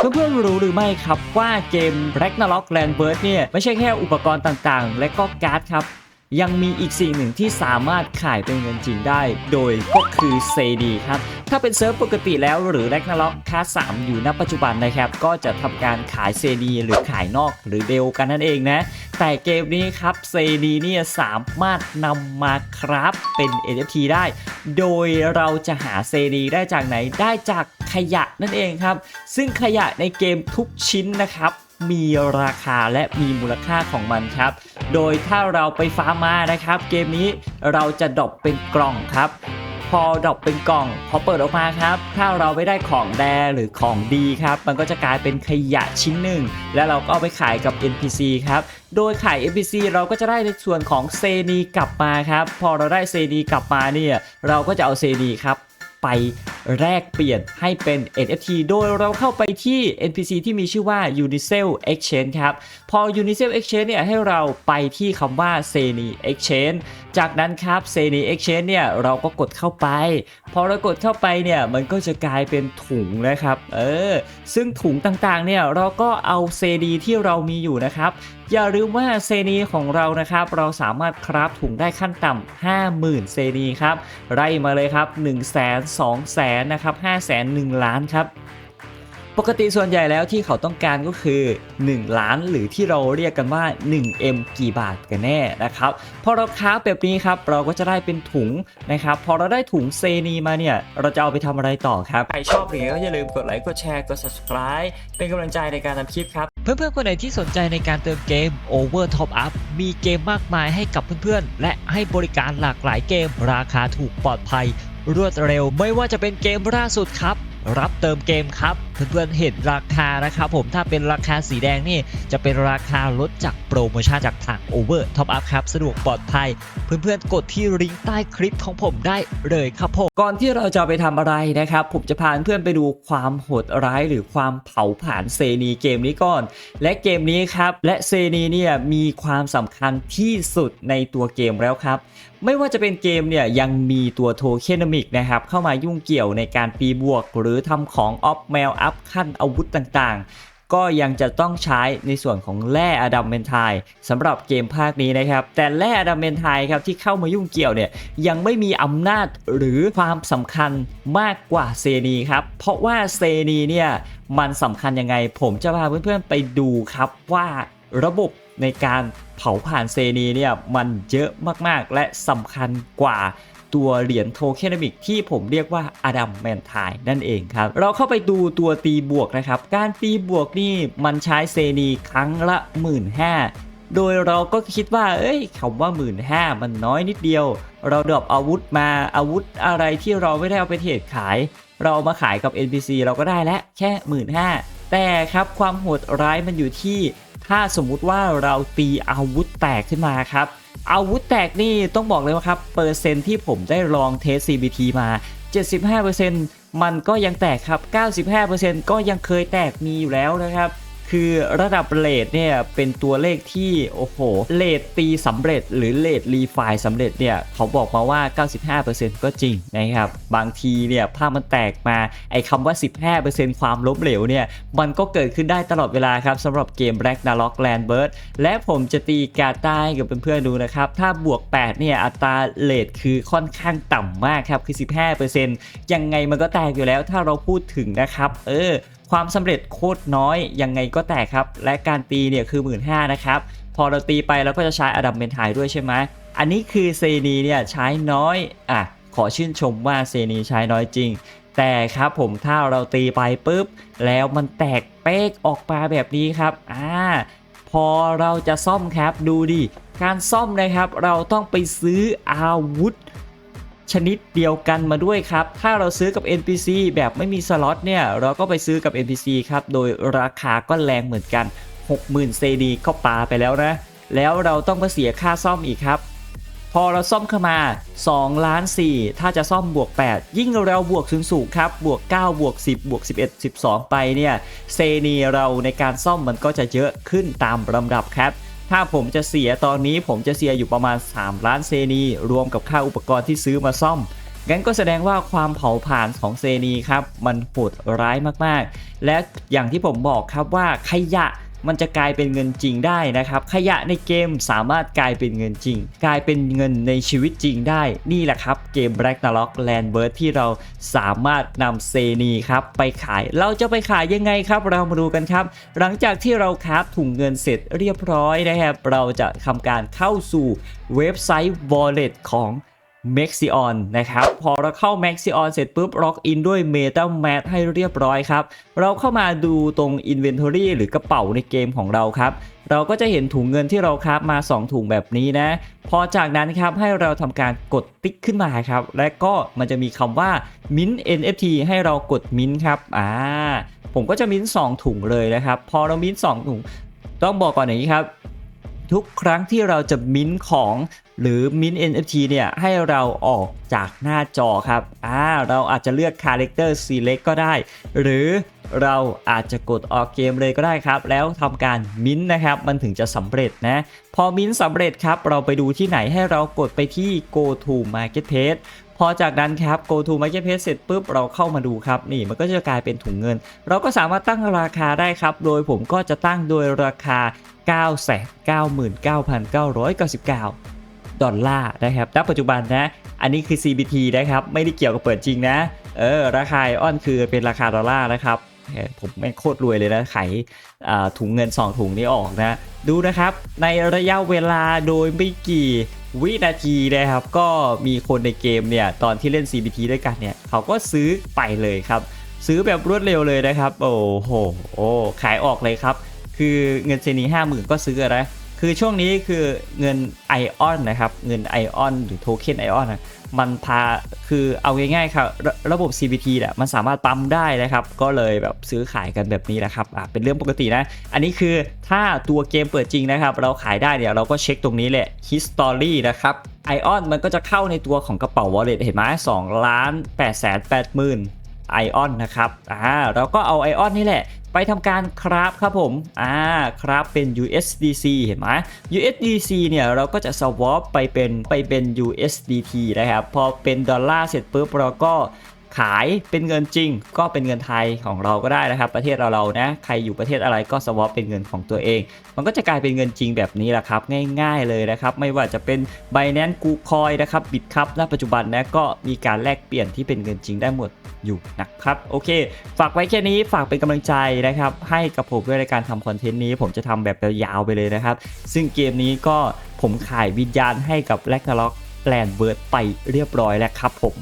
เพื่อนๆรู้หรือไม่ครับว่าเกม Ragnarok Landbird เนี่ยไม่ใช่แค่อุปกรณ์ต่างๆ และก็การ์ดครับ ยังมีอีกสิ่งหนึ่งที่สามารถขายเป็นเงินจริงได้ โดยก็คือเซดีครับ ถ้าเป็นเซิร์ฟปกติแล้วหรือ Ragnarok คาส3อยู่ณปัจจุบันนะครับ ก็จะทำการขายเซดีหรือขายนอกหรือเดลกันนั่นเองนะ แต่เกมนี้ครับเซดีเนี่ยสามารถนำมาครับเป็น NFT ได้ โดยเราจะหาเซดีได้จากไหนได้จาก ขยะนั่นเองครับ ซึ่งขยะในเกมทุกชิ้นนะครับมีราคาและมีมูลค่าของมันครับ โดยถ้าเราไปฟาร์มมานะครับ เกมนี้เราจะดรอปเป็นกล่องครับ พอดรอปเป็นกล่อง พอเปิดออกมาครับ ถ้าเราไม่ได้ของแดหรือของดีครับ มันก็จะกลายเป็นขยะชิ้นหนึ่ง แล้วเราก็เอาไปขายกับ NPC ครับ โดยขาย NPC เราก็จะได้ในส่วนของเซนีกลับมาครับ พอเราได้เซนีกลับมาเนี่ย เราก็จะเอาเซนีครับไป แลกเปลี่ยนให้เป็น NFT โดยเราเข้าไปที่ NPC ที่มีชื่อว่า Unicel Exchange ครับ พอ Unicel Exchange เนี่ยให้เราไปที่คำว่า s e n i Exchange จากนั้นครับ s e n i Exchange เนี่ยเราก็กดเข้าไป พอเรากดเข้าไปเนี่ยมันก็จะกลายเป็นถุงนะครับ เออ ซึ่งถุงต่างๆเนี่ยเราก็เอาเซดีที่เรามีอยู่นะครับอย่าลืมว่าเซนีของเรานะครับ เราสามารถคราฟถุงได้ขั้นต่ำ50,000 เซนีครับไล่มาเลยครับ 1 0 0 0 0 0 2 0 0 0 0นะครับ5 0 0 0 0 1ล้านครับ ปกติส่วนใหญ่แล้วที่เขาต้องการก็คือ 1 ล้านหรือที่เราเรียกกันว่า 1M กี่บาทกันแน่นะครับพอเราค้าแบบนี้ครับเราก็จะได้เป็นถุงนะครับพอเราได้ถุงเซนีมาเนี่ยเราจะเอาไปทำอะไรต่อครับใครชอบหรือก็อย่าลืมกดไลค์กดแชร์กด subscribe เป็นกำลังใจในการทำคลิปครับเพื่อนๆคนไหนที่สนใจในการเติมเกม Over Top Up มีเกมมากมายให้กับเพื่อนๆ และให้บริการหลากหลายเกม ราคาถูกปลอดภัย รวดเร็วไม่ว่าจะเป็นเกมล่าสุดครับ รับเติมเกมครับ เพื่อนๆเห็นราคานะครับผมถ้าเป็นราคาสีแดงนี่จะเป็นราคาลดจากโปรโมชั่นจากทาง Over Top Up ครับ สะดวกปลอดภัย เพื่อนๆ กดที่ลิงก์ใต้คลิปของผมได้เลยครับผมก่อนที่เราจะไปทำอะไรนะครับ ผมจะพาเพื่อนไปดูความโหดร้ายหรือความเผาผลาญเซนีเกมนี้ก่อน และเกมนี้ครับและเซนีเนี่ยมีความสำคัญที่สุดในตัวเกมแล้วครับ ไม่ว่าจะเป็นเกมเนี่ยยังมีตัวโทเคนมิกนะครับเข้ามายุ่งเกี่ยวในการปีบวก หรือทำของออฟแมวอัพขั้นอาวุธต่างๆ ก็ยังจะต้องใช้ในส่วนของแร่อดัมเมนไทสำหรับเกมภาคนี้นะครับ แต่แร่อดัมเมนไทครับที่เข้ามายุ่งเกี่ยวเนี่ยยังไม่มีอำนาจหรือความสำคัญมากกว่าเซนีครับเพราะว่าเซนีเนี่ยมันสำคัญยังไง ผมจะพาเพื่อนๆไปดูครับว่าระบบ ในการเผาผ่านเซนีเนี่ยมันเยอะมากๆ และสำคัญกว่าตัวเหรียญโทเคนมิกที่ผมเรียกว่าอดัมแมนทายนั่นเองครับ เราเข้าไปดูตัวตีบวกนะครับ การตีบวกนี่มันใช้เซนีครั้งละ 1 5ื่นโดยเราก็คิดว่า เอ้ยคำว่า 1 5ื่นมันน้อยนิดเดียว เราดรอปอาวุธมาอาวุธอะไรที่เราไม่ได้เอาไปเทรดขาย เราเอามาขายกับ NPC เราก็ได้แล้วแค่ 1 5ื่นแต่ครับความโหดร้ายมันอยู่ที่ ถ้าสมมุติว่าเราตีอาวุธแตกขึ้นมาครับ อาวุธแตกนี่ต้องบอกเลยว่าครับ เปอร์เซ็นที่ผมได้ลองเทส CBT มา 75%มันก็ยังแตกครับ 95%ก็ยังเคยแตกมีอยู่แล้วนะครับ คือระดับเลทเนี่ยเป็นตัวเลขที่โอ้โหเลทตีสำเร็จ หรือเลทรีไฟล์สำเร็จเนี่ยเขาบอกมาว่า 95%ก็จริงนะครับบางทีเนี่ยภาพมันแตกมาไอ้คำว่า 15%ความล้มเหลวเนี่ยมันก็เกิดขึ้นได้ตลอดเวลาครับสำหรับเกม Ragnarok Landbird และผมจะตีการ์ดใต้กับเพื่อนๆดูนะครับ ถ้าบวก 8 เนี่ยอัตราเลทคือค่อนข้างต่ำมากครับคือ 15%ยังไงมันก็แตกอยู่แล้วถ้าเราพูดถึงนะครับ เออ ความสำเร็จโคตรน้อยยังไงก็แตกครับ และการตีเนี่ยคือ 1 5ื่นนะครับ พอเราตีไปเราก็จะใช้อดัมเมนไทด้วยใช่ไหมอันนี้คือเซนีเนี่ยใช้น้อยอะขอชื่นชมว่าเซนีใช้น้อยจริง แต่ครับผมถ้าเราตีไปปุ๊บ แล้วมันแตกเป๊กออกมาแบบนี้ครับอ่าพอเราจะซ่อมครับดูดิการซ่อมนะครับเราต้องไปซื้ออาวุธ ชนิดเดียวกันมาด้วยครับ ถ้าเราซื้อกับ NPC แบบไม่มีสล็อตเนี่ยเราก็ไปซื้อกับ NPC ครับ โดยราคาก็แรงเหมือนกัน 60,000เซดีเข้าปาไปแล้วนะ แล้วเราต้องมาเสียค่าซ่อมอีกครับ พอเราซ่อมเข้ามา2ล้าน4ถ้าจะซ่อมบวก 8 ยิ่งเราบวกสูงๆครับ บวก 9 บวก 10 บวก 11 12 ไปเนี่ย เซนีเราในการซ่อมมันก็จะเยอะขึ้นตามลำดับครับ ถ้าผมจะเสียตอนนี้ผมจะเสียอยู่ประมาณ 3 ล้านเซนี รวมกับค่าอุปกรณ์ที่ซื้อมาซ่อม งั้นก็แสดงว่าความเผาผลาญของเซนีครับ มันโหดร้ายมากๆ และอย่างที่ผมบอกครับว่าขยะ มันจะกลายเป็นเงินจริงได้นะครับ ขยะในเกมสามารถกลายเป็นเงินจริง กลายเป็นเงินในชีวิตจริงได้ นี่แหละครับเกม Ragnarok Land Bird ที่เราสามารถนำเซนีครับไปขาย เราจะไปขายยังไงครับ เรามาดูกันครับ หลังจากที่เราคราฟถุงเงินเสร็จเรียบร้อยนะครับ เราจะทำการเข้าสู่เว็บไซต์ Wallet ของ Maxion นะครับ พอเราเข้า Maxion เสร็จปุ๊บล็อกอินด้วย MetaMask ให้เรียบร้อยครับ เราเข้ามาดูตรง Inventory หรือกระเป๋าในเกมของเราครับ เราก็จะเห็นถุงเงินที่เราคราฟมา 2 ถุงแบบนี้นะ พอจากนั้นครับให้เราทำการกดติ๊กขึ้นมาครับ และก็มันจะมีคำว่า Mint NFT ให้เรากด Mint ครับ อ่า ผมก็จะ Mint 2ถุงเลยนะครับ พอเรา Mint 2ถุง ต้องบอกก่อนอย่างนี้ครับ ทุกครั้งที่เราจะมิ้นของหรือมิ้น NFT เนี่ยให้เราออกจากหน้าจอครับอ่าเราอาจจะเลือก Character Select ก็ได้ หรือเราอาจจะกดออกเกมเลยก็ได้ครับ แล้วทำการมิ้นนะครับ มันถึงจะสำเร็จนะ พอมิ้นสำเร็จครับ เราไปดูที่ไหนให้เรากดไปที่ Go to Marketplace พอจากนั้นครับ go to marketplace เสร็จปุ๊บเราเข้ามาดูครับ นี่มันก็จะกลายเป็นถุงเงิน เราก็สามารถตั้งราคาได้ครับ โดยผมก็จะตั้งโดยราคา 999,999 ดอลลาร์นะครับ ณ ปัจจุบันนะ อันนี้คือ CBT นะครับ ไม่ได้เกี่ยวกับเปิดจริงนะ เออ ราคาอออนคือเป็นราคาดอลลาร์นะครับ ผมแม่งโคตรรวยเลยนะขายถุงเงิน 2 ถุงนี้ออกนะ ดูนะครับ ในระยะเวลาโดยไม่กี่วินาทีนะครับ ก็มีคนในเกมเนี่ย ตอนที่เล่น CBT ด้วยกันเนี่ย เขาก็ซื้อไปเลยครับ ซื้อแบบรวดเร็วเลยนะครับ โอ้โหโอ้ขายออกเลยครับ คือเงินเซนีห้าหมื่นก็ซื้อนะคือช่วงนี้คือเงินไอออนนะครับเงินไอออนหรือโทเค็นไอออนนะมันพาคือเอาง่ายๆครับระระบบ CBT เนี่ยมันสามารถปั๊มได้นะครับ ก็เลยแบบซื้อขายกันแบบนี้นะครับอะเป็นเรื่องปกตินะ อันนี้คือถ้าตัวเกมเปิดจริงนะครับ เราขายได้เนี่ยเราก็เช็คตรงนี้แหละ history นะครับไอออนมันก็จะเข้าในตัวของกระเป๋า wallet เห็นไหมสองล้านแปดแสนแปดหมื่นไอออนนะครับอ่าเราก็เอาไอออนนี่แหละ ไปทำการคราฟครับผม อ่า คราฟเป็น USDC เห็นไหม USDC เนี่ยเราก็จะ swap ไปเป็นไปเป็น USDT นะครับ พอเป็นดอลลาร์เสร็จปุ๊บเราก็ ขายเป็นเงินจริง ก็เป็นเงินไทยของเราก็ได้นะครับ ประเทศเราเรานะใครอยู่ประเทศอะไรก็ swap เป็นเงินของตัวเอง มันก็จะกลายเป็นเงินจริงแบบนี้แหละครับ ง่ายๆเลยนะครับ ไม่ว่าจะเป็น Binance กูคอยนะครับบิตครับณปัจจุบันนะก็มีการแลกเปลี่ยนที่เป็นเงินจริงได้หมดอยู่นะครับโอเค ฝากไว้แค่นี้ฝากเป็นกำลังใจนะครับให้กับผมด้วยในการทำคอนเทนต์นี้ ผมจะทำแบบยาวๆไปเลยนะครับ ซึ่งเกมนี้ก็ผมขายวิญญาณให้กับแลกนาล็อกแลนเบิร์ดไปเรียบร้อยแล้วครับผม